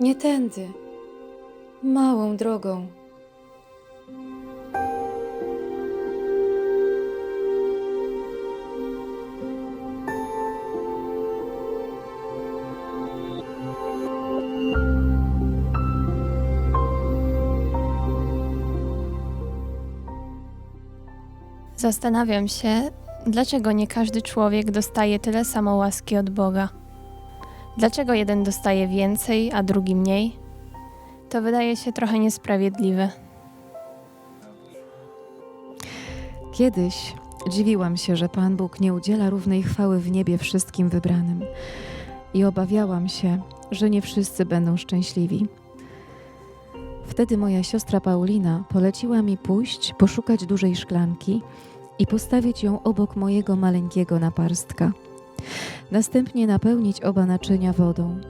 Nie tędy. Małą drogą. Zastanawiam się, dlaczego nie każdy człowiek dostaje tyle samo łaski od Boga. Dlaczego jeden dostaje więcej, a drugi mniej? To wydaje się trochę niesprawiedliwe. Kiedyś dziwiłam się, że Pan Bóg nie udziela równej chwały w niebie wszystkim wybranym. I obawiałam się, że nie wszyscy będą szczęśliwi. Wtedy moja siostra Paulina poleciła mi pójść, poszukać dużej szklanki i postawić ją obok mojego maleńkiego naparstka. Następnie napełnić oba naczynia wodą,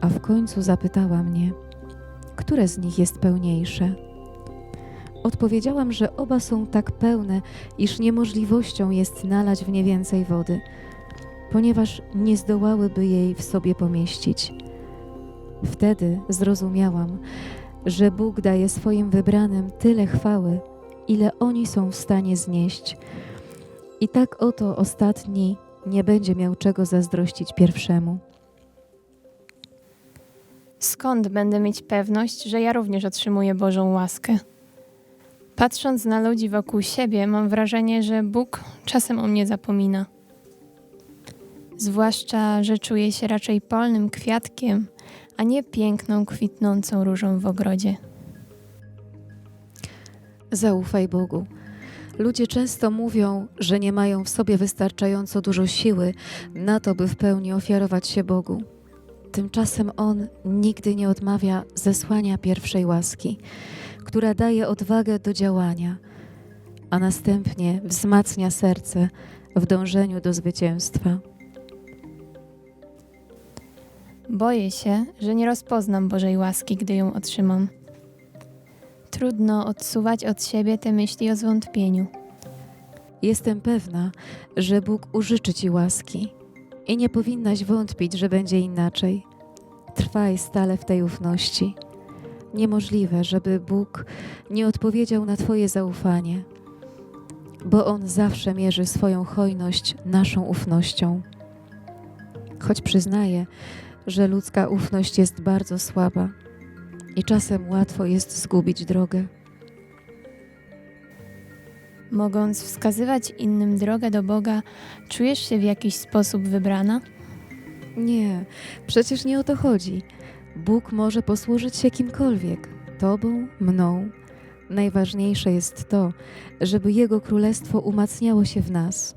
a w końcu zapytała mnie, które z nich jest pełniejsze. Odpowiedziałam, że oba są tak pełne, iż niemożliwością jest nalać w nie więcej wody, ponieważ nie zdołałyby jej w sobie pomieścić. Wtedy zrozumiałam, że Bóg daje swoim wybranym tyle chwały, ile oni są w stanie znieść. I tak oto ostatni nie będzie miał czego zazdrościć pierwszemu. Skąd będę mieć pewność, że ja również otrzymuję Bożą łaskę? Patrząc na ludzi wokół siebie, mam wrażenie, że Bóg czasem o mnie zapomina. Zwłaszcza, że czuję się raczej polnym kwiatkiem, a nie piękną, kwitnącą różą w ogrodzie. Zaufaj Bogu. Ludzie często mówią, że nie mają w sobie wystarczająco dużo siły na to, by w pełni ofiarować się Bogu. Tymczasem On nigdy nie odmawia zesłania pierwszej łaski, która daje odwagę do działania, a następnie wzmacnia serce w dążeniu do zwycięstwa. Boję się, że nie rozpoznam Bożej łaski, gdy ją otrzymam. Trudno odsuwać od siebie te myśli o zwątpieniu. Jestem pewna, że Bóg użyczy ci łaski i nie powinnaś wątpić, że będzie inaczej. Trwaj stale w tej ufności. Niemożliwe, żeby Bóg nie odpowiedział na Twoje zaufanie, bo On zawsze mierzy swoją hojność naszą ufnością. Choć przyznaję, że ludzka ufność jest bardzo słaba i czasem łatwo jest zgubić drogę. Mogąc wskazywać innym drogę do Boga, czujesz się w jakiś sposób wybrana? Nie, przecież nie o to chodzi. Bóg może posłużyć się kimkolwiek, tobą, mną. Najważniejsze jest to, żeby Jego królestwo umacniało się w nas.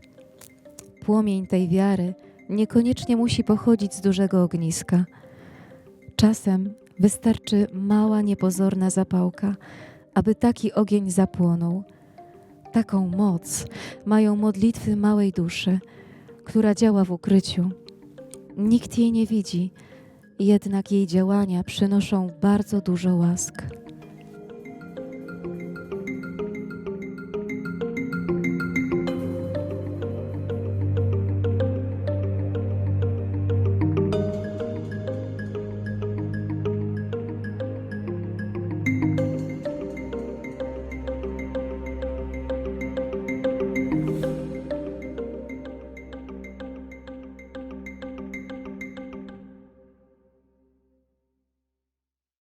Płomień tej wiary niekoniecznie musi pochodzić z dużego ogniska. Czasem wystarczy mała, niepozorna zapałka, aby taki ogień zapłonął. Taką moc mają modlitwy małej duszy, która działa w ukryciu. Nikt jej nie widzi, jednak jej działania przynoszą bardzo dużo łask.